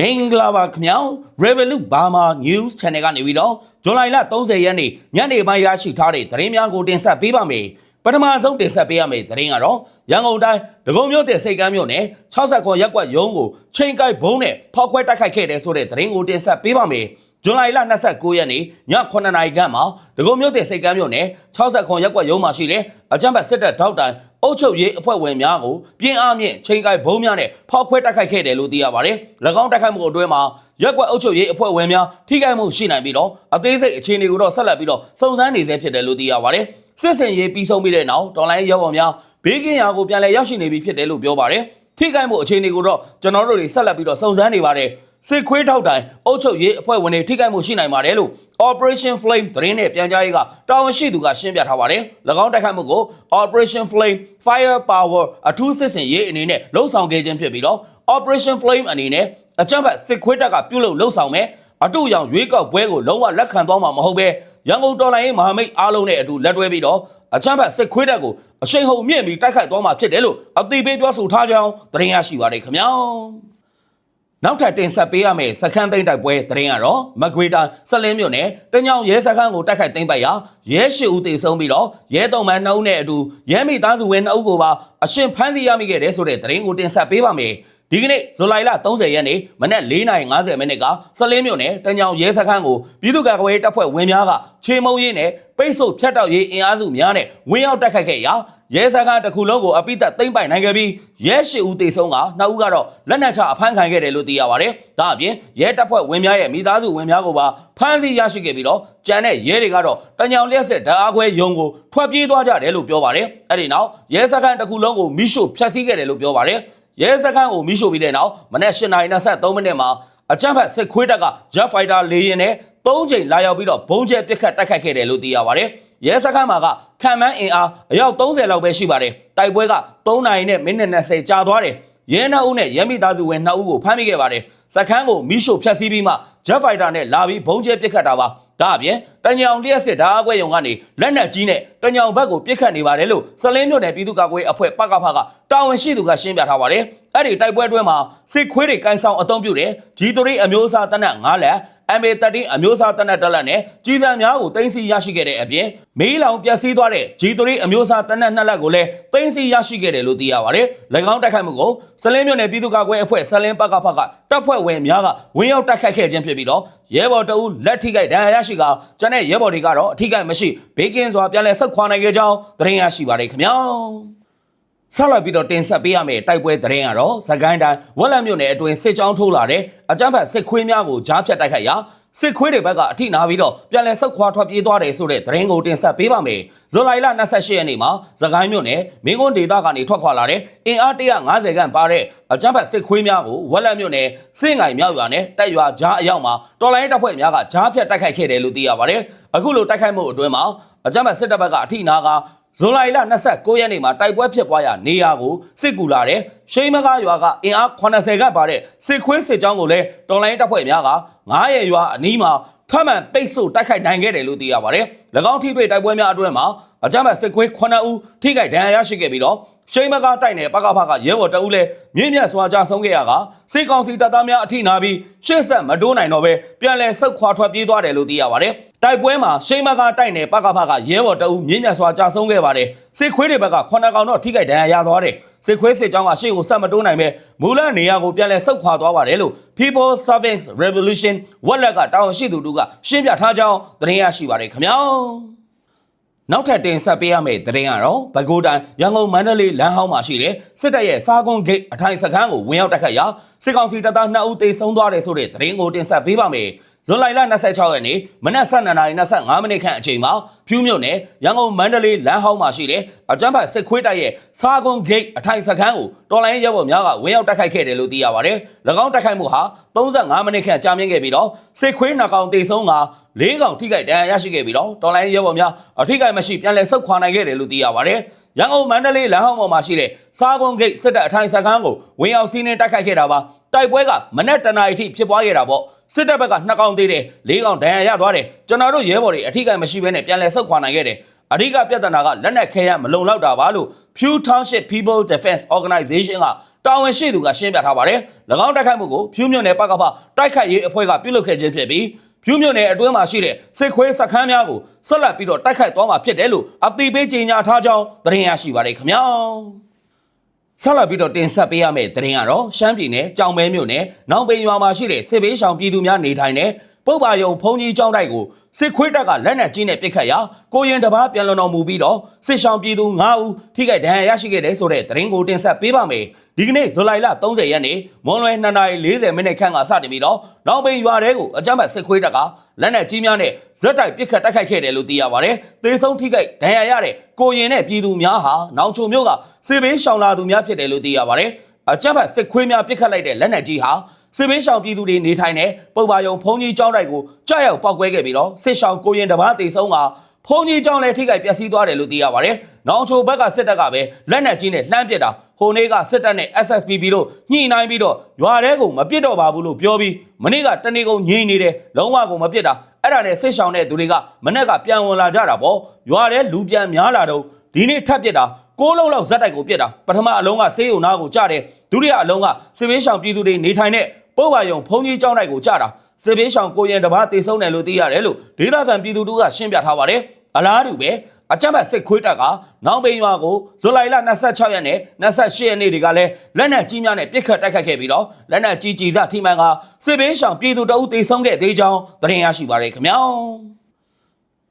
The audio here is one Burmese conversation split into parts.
မင်္ဂလာပါခင်ဗျာ Revolut Burma News Channel ကနေပြီးတော့ဇွန်လ30ရက်နေ့ညနေပိုင်းရရှိထားတဲ့သတင်းများကိုတင်ဆက်ပေးပါမယ်ပထမဆုံးတင်ဆက်ပေးရမယ့်သတင်းကတော့ရန်ကုန်တိုင်းဒဂုံမြို့တဲ့စိတ်ကမ်းမြို့နယ်60ခွန်ရက်ကွက်ရုံးကိုချိန်ကိုက်ဘုံနဲ့ဖောက်ခွဲတိုက်ခိုက်ခဲ့တဲ့ဆိုတဲ့သတင်းကိုတင်ဆက်ပေးပါမယ်ဇွန်လ29ရက်နေ့ည9:00နာရီခန့်မှာဒဂုံမြို့တဲ့စိတ်ကမ်းမြို့နယ်60ခွန်ရက်ကွက်ရုံးမှာရှိတဲ့အကြမ်းဖက်စစ်တပ်ထောက်တိုင် အုပ်ချုပ်ရေးအဖွဲ့ဝင်များကိုပြင်းအားဖြင့်ချိန်ကိုက်ဘုံများနဲ့ဖောက်ခွဲတိုက်ခိုက်ခဲ့တယ်လို့သိရပါတယ်။၎င်းတိုက်ခိုက်မှုအတွင်းမှာရက်ကွက်အုပ်ချုပ်ရေးအဖွဲ့ဝင်များထိခိုက်မှုရှိနိုင်ပြီးတော့အသေးစိတ်အခြေအနေကိုတော့ဆက်လက်ပြီးတော့စုံစမ်းနေဆဲဖြစ်တယ်လို့သိရပါတယ်။စစ်စင်ရေးပြီးဆုံးပြီးတဲ့နောက်တော်လိုင်းရဲဘော်များဘေးကင်းရာကိုပြန်လည်ရောက်ရှိနေပြီဖြစ်တယ်လို့ပြောပါတယ်။ထိခိုက်မှုအခြေအနေကိုတော့ကျွန်တော်တို့တွေဆက်လက်ပြီးတော့စုံစမ်းနေပါတယ်။ စစ်ခွေးထောက်တိုင်အုပ်ချုပ်ရေးအဖွဲ့ဝင်တွေထိခိုက်မှုရှိနိုင်ပါတယ်လို့ Operation Flame သတင်းနဲ့ပြန်ကြားရေးကတာဝန်ရှိသူကရှင်းပြထားပါတယ်။၎င်းတိုက်ခိုက်မှုကို Operation Flame Fire Power အထူးစစ်စင်ရေးအနေနဲ့လှုပ်ဆောင်ခဲ့ခြင်းဖြစ်ပြီးတော့ Operation Flame အနေနဲ့အကြမ်းဖက်စစ်ခွေးတပ်ကပြုလုပ်လှုပ်ဆောင်မယ်အတူရောင်ရွေးကောက်ပွဲကိုလုံးဝလက်ခံသွားမှာမဟုတ်ပဲရန်ကုန်တော်လိုင်းရေးမဟာမိတ်အားလုံးနဲ့အတူလက်တွဲပြီးတော့အချမ်းဘတ်စစ်ခွေးတပ်ကိုအရှိန်ဟုန်မြင့်ပြီးတိုက်ခိုက်သွားမှာဖြစ်တယ်လို့အသိပေးပြောဆိုထားကြောင်းသတင်းရရှိပါတယ်ခင်ဗျာ နောက်ထပ်တင်ဆက်ပေးရမယ့်စခန်းသိမ်းတိုက်ပွဲသတင်းကတော့မကွေတာဆက်လင်းမြို့နယ်တညောင်ရဲစခန်းကိုတိုက်ခိုက်သိမ်းပိုက်ရာရဲရှိဦးတေဆုံးပြီးတော့ရဲတုံမှန်နှုံးနဲ့အတူရဲမိသားစုဝင်နှုတ်ကိုပါအရှင်ဖမ်းဆီးရမိခဲ့တဲ့ဆိုတဲ့သတင်းကိုတင်ဆက်ပေးပါမယ် ဒီကနေ့ဇူလိုင်လ30ရက်နေ့မနက်4:50မိနစ်ကဆက်လင်းမြို့နယ်တညောင်ရဲစခန်းကိုပြည်သူ့ကာကွယ်ရေးတပ်ဖွဲ့ဝင်များကခြေမုံရေးနဲ့ပိတ်ဆို့ဖျက်တောက်ရေးအင်အားစုများနဲ့ဝင်ရောက်တိုက်ခိုက်ခဲ့ရာရဲစခန်းတစ်ခုလုံးကိုအပိသက်သိမ်းပိုက်နိုင်ခဲ့ပြီးရဲရှိဦးတေဆုံးကနှစ်ဦးကတော့လက်နက်ချအဖမ်းခံခဲ့တယ်လို့သိရပါတယ်။ဒါအပြင်ရဲတပ်ဖွဲ့ဝင်များရဲ့မိသားစုဝင်များကိုပါဖမ်းဆီးရရှိခဲ့ပြီးတော့ကြံတဲ့ရဲတွေကတော့တညောင်လျက်ဆက်ဓာတ်အားခွဲယုံကိုထွက်ပြေးသွားကြတယ်လို့ပြောပါတယ်။အဲ့ဒီနောက်ရဲစခန်းတစ်ခုလုံးကိုမိရှို့ဖျက်ဆီးခဲ့တယ်လို့ပြောပါတယ်။ ရဲစခန်းကိုမိရှို့ပြီးတဲ့နောက်မနက်၈ :23 မိနစ်မှာအကြမ်းဖက်စစ်ခွေးတပ်က Jet Fighter လေယာဉ်နဲ့၃ချိန်လာရောက်ပြီးတော့ဘုံကျဲပစ်ခတ်တိုက်ခိုက်ခဲ့တယ်လို့သိရပါတယ်။ရဲစခန်းမှာကခံမှန်းအင်အားအယောက်30လောက်ပဲရှိပါတယ်။တိုက်ပွဲက3နာရီနဲ့မိနစ်20ကြာသွားတယ်။ရဲနှအုပ်နဲ့ရဲမိသားစုဝင်2ဦးကိုဖမ်းမိခဲ့ပါတယ်။စခန်းကိုမိရှို့ဖျက်ဆီးပြီးမှ Jet Fighter နဲ့လာပြီးဘုံကျဲပစ်ခတ်တာပါ။ဒါအပြင် တညောင်လျက်စစ်ဓာတ်အကွက်ယုံကနေလက်နက်ကြီးနဲ့တညောင်ဘက်ကိုပစ်ခတ်နေပါတယ်လို့စလင်းမြို့နယ်ပြည်သူ့ကာကွယ်အဖွဲ့ပကဖကတာဝန်ရှိသူကရှင်းပြထားပါတယ်။အဲ့ဒီတိုက်ပွဲအတွင်းမှာစစ်ခွေးတွေကန်ဆောင်အုံပြုတဲ့ G3 အမျိုးအစားတနက်9လက် MA13 အမျိုးအစားတနက်တက်လက်နဲ့ကြီးစံများကိုတင်စီရရှိခဲ့တဲ့အပြင်မေးလောင်ပျက်စီးသွားတဲ့ G3 အမျိုးအစားတနက်နှစ်လက်ကိုလည်းတင်စီရရှိခဲ့တယ်လို့သိရပါတယ်။၎င်းတိုက်ခိုက်မှုကိုစလင်းမြို့နယ်ပြည်သူ့ကာကွယ်အဖွဲ့စလင်းပကဖကတပ်ဖွဲ့ဝင်များကဝင်ရောက်တိုက်ခိုက်ခဲ့ခြင်းဖြစ်ပြီးတော့ရဲဘော်တအုပ်လက်ထိခိုက်ဒဏ်ရာရရှိကကျန်တဲ့ရဲဘော်တွေကတော့အထိခိုက်မရှိဘေးကင်းစွာပြန်လည်ဆုတ်ခွာနိုင်ခဲ့ကြောင်းသတင်းရရှိပါတယ်ခင်ဗျာ။ဆက်လက်ပြီးတော့တင်ဆက်ပေးရမယ့်တိုက်ပွဲသတင်းကတော့သကိုင်းတိုင်းဝက်လက်မြို့နယ်အတွင်းစစ်ကြောင်းထိုးလာတဲ့အကြမ်းဖက်စစ်ခွေးများကိုကြားဖြတ်တိုက်ခိုက်ရာ စစ်ခွေးတွေဘက်ကအထိနာပြီးတော့ပြန်လည်ဆုတ်ခွာထွက်ပြေးသွားတယ်ဆိုတဲ့သတင်းကိုတင်ဆက်ပေးပါမယ်။ဇူလိုင်လ28ရက်နေ့မှာသကိုင်းမြို့နယ်မင်းကွန်းဒေသကနေထွက်ခွာလာတဲ့အင်အား150ခန့်ပါတဲ့အကြမ်းဖက်စစ်ခွေးများကိုဝက်လက်မြို့နယ်စင့်ငိုင်မြောက်ရွာနဲ့တက်ရွာကြားအရောက်မှာတော်လိုင်းတပ်ဖွဲ့များကကြားဖြတ်တိုက်ခိုက်ခဲ့တယ်လို့သိရပါတယ်။အခုလိုတိုက်ခိုက်မှုအတွင်းမှာအကြမ်းဖက်စစ်တပ်ဘက်ကအထိနာက ဇွန်လ29ရက်နေ့မှာတိုက်ပွဲဖြစ်ပွားရာနေရာကိုစစ်ကူလာတဲ့ရှိမကားရွာကအင်အား80ခန့်ပါတဲ့စစ်ခွေးစစ်ကြောင်းကိုလည်းတော်လိုင်းတပ်ဖွဲ့များက9ရဲရွာအနီးမှာထမှန်ပိတ်ဆို့တိုက်ခိုက်နိုင်ခဲ့တယ်လို့သိရပါတယ်။၎င်းထိပိတ်တိုက်ပွဲများအတွင်းမှာအကြမ်းဖက်စစ်ခွေး9ဦးထိခိုက်ဒဏ်ရာရရှိခဲ့ပြီးတော့ရှိမကားတိုက်နယ်ပကဖကရဲဘော်တအုပ်လည်းမြင့်မြတ်စွာကြဆုံးခဲ့ရကစစ်ကောင်စီတပ်သားများအထိနာပြီးရှေ့ဆက်မတိုးနိုင်တော့ပဲပြန်လည်ဆုတ်ခွာထွက်ပြေးသွားတယ်လို့သိရပါတယ်။ တိုက်ပွဲမှာရှိမကားတိုက်နယ်ပကဖကရဲဘော်တအုပ်မြင့်မြတ်စွာကြဆုံးခဲ့ပါတယ်။စစ်ခွေးတွေဘက်က9ကောင်တော့ထိခိုက်ဒဏ်ရာရသွားတယ်။စစ်ခွေးစစ်ကြောင်းကရှေ့ကိုဆက်မတိုးနိုင်ပဲမူလနေရာကိုပြန်လည်ဆုတ်ခွာသွားပါတယ်လို့ People Savings Revolution ဝက်လက်ကတာဝန်ရှိသူတို့ကရှင်းပြထားကြောင်းသတင်းရရှိပါတယ်ခင်ဗျာ။နောက်ထပ်တင်ဆက်ပေးရမယ့်သတင်းကတော့ဘကိုးတန်ရန်ကုန်မန္တလေးလမ်းဟောင်းမှာရှိတဲ့စစ်တပ်ရဲ့စားကွန်ဂိတ်အထိုင်စခန်းကိုဝင်ရောက်တိုက်ခတ်ရာစစ်ကောင်စီတပ်သား2ဦးသေဆုံးသွားတယ်ဆိုတဲ့သတင်းကိုတင်ဆက်ပေးပါမယ်။ ဇွန်လ26ရက်နေ့မနက်7:25မိနစ်ခန့်အချိန်မှာဖြူးမြို့နယ်ရန်ကုန်မန္တလေးလမ်းဟောင်းမှာရှိတဲ့အကြမ်းဖက်စစ်ခွေးတပ်ရဲ့စားကွန်ဂိတ်အထိုင်စခန်းကိုတော်လိုင်းရဲဘော်များကဝင်ရောက်တိုက်ခိုက်ခဲ့တယ်လို့သိရပါတယ်။၎င်းတိုက်ခိုက်မှုဟာ35မိနစ်ခန့်ကြာမြင့်ခဲ့ပြီးတော့စစ်ခွေးနှကောင်သေဆုံးက၄កောင်ထိခိုက်ဒဏ်ရာရရှိခဲ့ပြီးတော့တော်လိုင်းရဲဘော်များအထိခိုက်မရှိပြန်လည်ဆုတ်ခွာနိုင်ခဲ့တယ်လို့သိရပါတယ်။ရန်ကုန်မန္တလေးလမ်းဟောင်းပေါ်မှာရှိတဲ့စားကွန်ဂိတ်စစ်တပ်အထိုင်စခန်းကိုဝင်ရောက်စီးနှင်းတိုက်ခိုက်ခဲ့တာပါ။တိုက်ပွဲကမနက်တနာရီထိဖြစ်ပွားခဲ့တာပေါ့။ စစ်တပ်ဘက်ကနှစ်ကောင်သေးတယ်၄ကောင်ဒဏ်ရာရသွားတယ်ကျွန်တော်တို့ရဲဘော်တွေအထိကိမရှိဘဲနဲ့ပြန်လည်ဆုတ်ခွာနိုင်ခဲ့တယ်အဓိကပြဿနာကလက်နက်ခဲယမ်းမလုံလောက်တာပါလို့ Pew Township People Defense Organization ကတာဝန်ရှိသူကရှင်းပြထားပါတယ်၎င်းတိုက်ခိုက်မှုကိုဖြူးမြို့နယ်ပကဖတိုက်ခိုက်ရေးအဖွဲ့ကပြုလုပ်ခဲ့ခြင်းဖြစ်ပြီးဖြူးမြို့နယ်အတွင်းမှာရှိတဲ့စစ်ခွေးစခန်းများကိုဆက်လက်ပြီးတော့တိုက်ခိုက်သွားမှာဖြစ်တယ်လို့အသိပေးကြေညာထားကြောင်းသတင်းရရှိပါတယ်ခင်ဗျာ ဆက်လက်ပြီးတော့တင်ဆက်ပေးရမယ့်သတင်းကတော့ရှမ်းပြည်နယ်ကြောင်မဲမြို့နယ်နောင်ပိန်ရွာမှာရှိတဲ့စစ်ဘေးရှောင်ပြည်သူများနေထိုင်တဲ့ ပုပ္ပါယုံဖုန်ကြီးကျောင်းတိုက်ကိုစစ်ခွေးတပ်ကလက်နက်ကြီးနဲ့ပစ်ခတ်ရာကိုရင်တစ်ပါးပြန်လွန်တော်မူပြီးတော့စစ်ရှောင်ပြည်သူ9ဦးထိခိုက်ဒဏ်ရာရရှိခဲ့တဲ့ဆိုတဲ့သတင်းကိုတင်ဆက်ပေးပါမယ်ဒီကနေ့ဇူလိုင်လ30ရက်နေ့မွန်လွယ်2:40မိနစ်ခန့်ကစတင်ပြီးတော့နောင်ပိန်ရွာတဲကိုအကြမ်းဖက်စစ်ခွေးတပ်ကလက်နက်ကြီးများနဲ့ဇက်တိုက်ပစ်ခတ်တိုက်ခိုက်ခဲ့တယ်လို့သိရပါတယ်သေဆုံးထိခိုက်ဒဏ်ရာရတဲ့ကိုရင်နဲ့ပြည်သူများဟာနောင်ချုံမြို့ကစစ်ဘေးရှောင်လာသူများဖြစ်တယ်လို့သိရပါတယ်အကြမ်းဖက်စစ်ခွေးများပစ်ခတ်လိုက်တဲ့လက်နက်ကြီးဟာ စစ်ဘေးရှောင်ပြည်သူတွေနေထိုင်တဲ့ပုပ္ပါယုံဖုန်ကြီးကျောင်းတိုက်ကိုကြောက်ရောက်ပောက်ကွဲခဲ့ပြီးတော့စစ်ရှောင်ကိုရင်တစ်ပါးတေဆုံးကဖုန်ကြီးကျောင်းလည်းထိခိုက်ပျက်စီးသွားတယ်လို့သိရပါတယ်။နောင်ချိုဘက်ကစစ်တပ်ကပဲလက်နက်ကြီးနဲ့လှမ်းပစ်တာဟိုနေ့ကစစ်တပ်နဲ့ SSPB တို့ညှိနှိုင်းပြီးတော့ရွာထဲကိုမပစ်တော့ပါဘူးလို့ပြောပြီးမနေ့ကတနေ့ကုန်ငြိမ်နေတယ်လုံးဝကိုမပစ်တာအဲ့ဒါနဲ့စစ်ရှောင်တဲ့သူတွေကမနေ့ကပြန်ဝင်လာကြတာပေါ့ရွာထဲလူပြန်များလာတော့ဒီနေ့ထပ်ပစ်တာကိုးလုံးလောက်ဇက်တိုက်ကိုပြစ်တာပထမအလုံးကဆေးရုံနာကိုကြတယ်ဒုတိယအလုံးကစစ်ဘေးရှောင်ပြည်သူတွေနေထိုင်တဲ့ ပုတ်ပါယုံဖုန်ကြီးကျောင်းတိုက်ကိုကြတာစစ်ဘေးရှောင်ကိုရင်တစ်ပါးတေဆုံးတယ်လို့သိရတယ်လို့ဒေသခံပြည်သူတို့ကရှင်းပြထားပါတယ်အလားတူပဲအကြမ်းဖက်စစ်ခွေးတပ်ကနောင်ပိန်ရွာကိုဇူလိုင်လ26ရက်နဲ့28ရက်နေ့တွေကလည်းလက်နက်ကြီးများနဲ့ပစ်ခတ်တိုက်ခိုက်ခဲ့ပြီးတော့လက်နက်ကြီးကြီးစထိမှန်ကစစ်ဘေးရှောင်ပြည်သူတအုပ်တေဆုံးခဲ့သေးကြောင်းသတင်းရရှိပါရခင်ဗျာ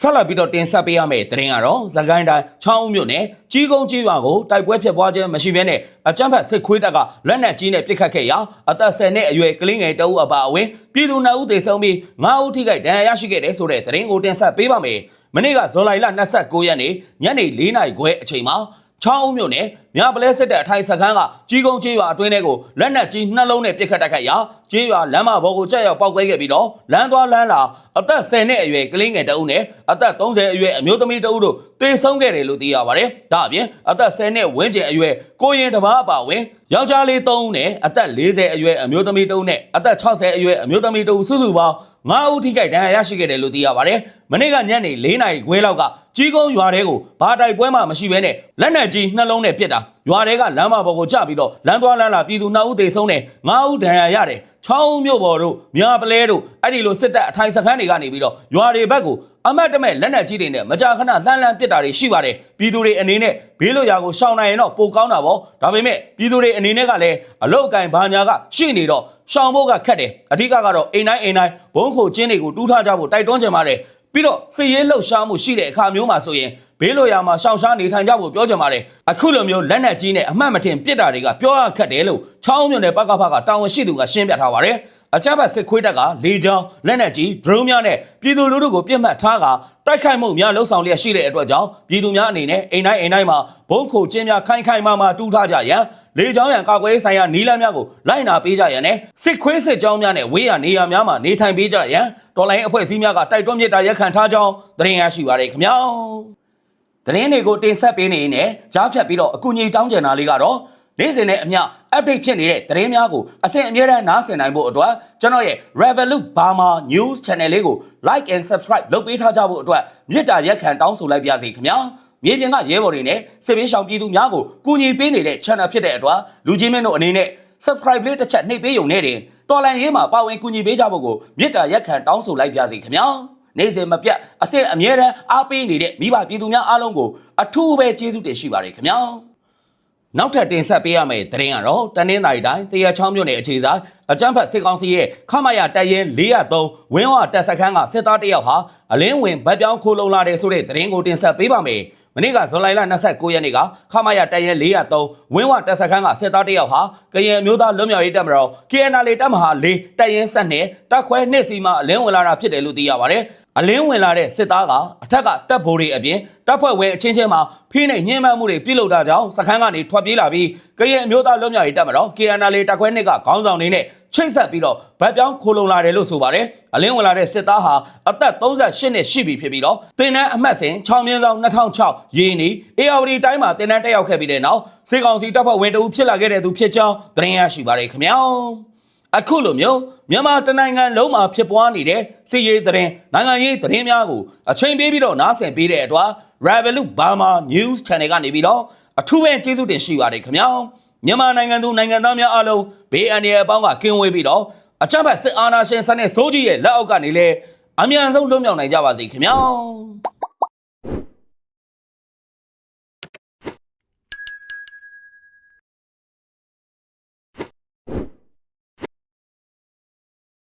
ဆက်လက်ပြီးတော့တင်ဆက်ပေးရမယ့်သတင်းကတော့သကိုင်းတိုင်းချောင်းဦးမြို့နယ်ကြီးကုန်းကြီးရွာကိုတိုက်ပွဲဖြစ်ပွားခြင်းမရှိဘဲနဲ့အကြမ်းဖက်စစ်ခွေးတပ်ကလက်နက်ကြီးနဲ့ပစ်ခတ်ခဲ့ရာအသက်10နှစ်အရွယ်ကလေးငယ်တအုပ်အပါအဝင်ပြည်သူ2ဦးသေဆုံးပြီး9ဦးထိခိုက်ဒဏ်ရာရရှိခဲ့တဲ့ဆိုတဲ့သတင်းကိုတင်ဆက်ပေးပါမယ်။မနေ့ကဇော်လိုင်လ29ရက်နေ့ညနေ4နာရီခွဲအချိန်မှာချောင်းဦးမြို့နယ် မြပလဲစစ်တပ်အထိုင်စခန်းကကြီးကုန်းကျေးရွာအတွင်းထဲကိုလက်နက်ကြီးနှလုံးနဲ့ပစ်ခတ်တိုက်ခိုက်ရာကျေးရွာလမ်းမဘော်ကိုကြက်ရောက်ပောက်ကွဲခဲ့ပြီးတော့လမ်းသွားလမ်းလာအသက်10နှစ်အရွယ်ကလေးငယ်တအုပ်နဲ့အသက်30အရွယ်အမျိုးသမီးတအုပ်တို့တေဆုံးခဲ့တယ်လို့သိရပါတယ်။ဒါအပြင်အသက်10နှစ်ဝန်းကျင်အရွယ်ကိုရင်တစ်ပါးအပါဝင်ယောက်ျားလေး3ဦးနဲ့အသက်40အရွယ်အမျိုးသမီးတအုပ်နဲ့အသက်60အရွယ်အမျိုးသမီးတအုပ်စုစုပေါင်း9ဦးထိခိုက်ဒဏ်ရာရရှိခဲ့တယ်လို့သိရပါတယ်။မနေ့ကညနေ4နာရီခွဲလောက်ကကြီးကုန်းရွာထဲကိုဘာတိုက်ပွဲမှမရှိဘဲနဲ့လက်နက်ကြီးနှလုံးနဲ့ပစ်တာရွာထဲကလမ်းမပေါ်ကိုကျပြီးတော့လမ်းသွားလမ်းလာပြည်သူ2ဦးသေဆုံးတယ်9ဦးဒဏ်ရာရတယ်ချောင်းမြို့ပေါ်တို့မြပလဲတို့အဲ့ဒီလိုစစ်တပ်အထိုင်စခန်းတွေကနေပြီးတော့ရွာတွေဘက်ကိုအမတ်တမဲ့လက်နက်ကြီးတွေနဲ့မကြာခဏလှမ်းလှမ်းပစ်တာတွေရှိပါတယ်ပြည်သူတွေအနေနဲ့ဘေးလွတ်ရာကိုရှောင်နိုင်ရင်တော့ပိုကောင်းတာပေါ့ဒါပေမဲ့ပြည်သူတွေအနေနဲ့ကလည်းအလုတ်ကင်ဘာညာကရှိနေတော့ရှောင်ဖို့ကခက်တယ်အဓိကကတော့အိမ်တိုင်းအိမ်တိုင်းဘုံခိုကျင်းတွေကိုတူးထားကြဖို့တိုက်တွန်းကြပါတယ် ပြီးတော့စစ်ရေးလှုပ်ရှားမှုရှိတဲ့အခါမျိုးမှာဆိုရင်ဘေးလိုရာမှာရှောင်ရှားနေထိုင်ကြဖို့ပြောကြပါတယ်အခုလိုမျိုးလက်နက်ကြီးနဲ့အမှတ်မထင်ပစ်တာတွေကပြောရခက်တယ်လို့ချောင်းမြို့နယ်ပကဖကတာဝန်ရှိသူကရှင်းပြထားပါတယ်အကြမ်းဖက်စစ်ခွေးတပ်ကလေကြောင်းလက်နက်ကြီး drone များနဲ့ပြည်သူလူထုကိုပြစ်မှတ်ထားကတိုက်ခိုက်မှုများလှုံ့ဆော်လျက်ရှိတဲ့အတွက်ကြောင့်ပြည်သူများအနေနဲ့အိမ်တိုင်းအိမ်တိုင်းမှာဘုံခိုကျင်းများခိုင်ခိုင်မာမာတူးထားကြရန် လေကြောင်းရန်ကာကွယ်ရေးဆိုင်ရာနီလန်းများကိုလိုက်နာပေးကြရန်နဲ့စစ်ခွေးစစ်ကြောင်းများနဲ့ဝေးရနေရာများမှာနေထိုင်ပေးကြရန်တော်လိုင်းအဖွဲ့အစည်းများကတိုက်တွန်းမြစ်တာရက်ခံထားကြောင်းသတင်းရရှိပါရခင်ဗျာသတင်းတွေကိုတင်ဆက်ပေးနေရင်လည်းကြားဖြတ်ပြီးတော့အကူအညီတောင်းကြတာလေးကတော့နေ့စဉ်နဲ့အမျှ update ဖြစ်နေတဲ့သတင်းများကိုအစဉ်အမြဲတမ်းနားဆင်နိုင်ဖို့အတွက်ကျွန်တော်ရဲ့ Revolut Burma News Channel လေးကို like and subscribe လုပ်ပေးထားကြဖို့အတွက်မြစ်တာရက်ခံတောင်းဆိုလိုက်ပါစီခင်ဗျာ မြေပြင်ကရဲဘော်တွေနဲ့စစ်ပေးရှောင်ပြည်သူများကိုကူညီပေးနေတဲ့ channel ဖြစ်တဲ့အတွက်လူချင်းမင်းတို့အနေနဲ့ subscribe လေးတစ်ချက်နှိပ်ပေးုံနဲ့တင်တော်လန်ရေးမှာပါဝင်ကူညီပေးကြဖို့ကိုမြစ်တာရက်ခံတောင်းဆိုလိုက်ပါစီခင်ဗျာနေ့စဉ်မပြတ်အစစ်အမြဲတမ်းအားပေးနေတဲ့မိဘပြည်သူများအားလုံးကိုအထူးပဲကျေးဇူးတင်ရှိပါတယ်ခင်ဗျာနောက်ထပ်တင်ဆက်ပေးရမယ့်သတင်းကတော့တနင်္သာရီတိုင်းတရချောင်းမြို့နယ်အခြေဆိုင်အကြမ်းဖက်စစ်ကောင်စီရဲ့ခမရတပ်ရင်403ဝင်းဝတပ်စခန်းကစစ်သားတယောက်ဟာအလင်းဝင်ဗတ်ပြောင်းခိုးလုံလာတဲ့ဆိုတဲ့သတင်းကိုတင်ဆက်ပေးပါမယ် မနေ့ကဇွန်လ29ရက်နေ့ကခမရတပ်ရင်403ဝင်းဝတပ်စခန်းကစစ်သားတယောက်ဟာကရင်မျိုးသားလွတ်မြောက်ရေးတပ်မတော် KNL တပ်မဟာ၄တပ်ရင်ဆက်နဲ့တပ်ခွဲနှစ်စီမှအလင်းဝင်လာတာဖြစ်တယ်လို့သိရပါတယ်အလင်းဝင်လာတဲ့စစ်သားကအထက်ကတပ်ဗိုလ်တွေအပြင်တပ်ဖွဲ့ဝင်အချင်းချင်းမှာဖိနှိပ်ညှဉ်းပန်းမှုတွေပြုလုပ်တာကြောင့်စခန်းကနေထွက်ပြေးလာပြီးကရင်အမျိုးသားလွတ်မြောက်ရေးတပ်မတော် KNL တပ်ခွဲနှစ်ကခေါင်းဆောင်တွေနဲ့ ချိတ်ဆက်ပြီးတော့ဗတ်ပြောင်းခိုလုံလာတယ်လို့ဆိုပါတယ်အလင်းဝင်လာတဲ့စစ်သားဟာအသက်38နှစ်ရှိပြီဖြစ်ပြီးတော့တင်နန်းအမှတ်စဉ်6မြင်းဆောင်2006ရေနီအေယာဝတီတိုင်းမှာတင်နန်းတက်ရောက်ခဲ့ပြီးတဲ့နောက်စေကောင်စီတပ်ဖွဲ့ဝင်တအုပ်ဖြစ်လာခဲ့တဲ့သူဖြစ်ကြောင်းသတင်းရရှိပါတယ်ခင်ဗျာအခုလိုမျိုးမြန်မာတနိုင်ငံလုံးမှာဖြစ်ပွားနေတဲ့စစ်ရေးသတင်းနိုင်ငံရေးသတင်းများကိုအချိန်ပေးပြီးတော့နားဆင်ပေးတဲ့အတွက် Revolut Burma News Channel ကနေပြီးတော့အထူးပဲကျေးဇူးတင်ရှိပါတယ်ခင်ဗျာ မြန်မာနိုင်ငံသူနိုင်ငံသားများအားလုံးဘေးအန္တရာယ်အပေါင်းကကင်းဝေးပြီးတော့အကြမ်းဖက်စစ်အာဏာရှင်စနစ်စိုးကြီးရဲ့လက်အောက်ကနေလည်းအမြန်ဆုံးလွတ်မြောက်နိုင်ကြပါစေခင်ဗျာ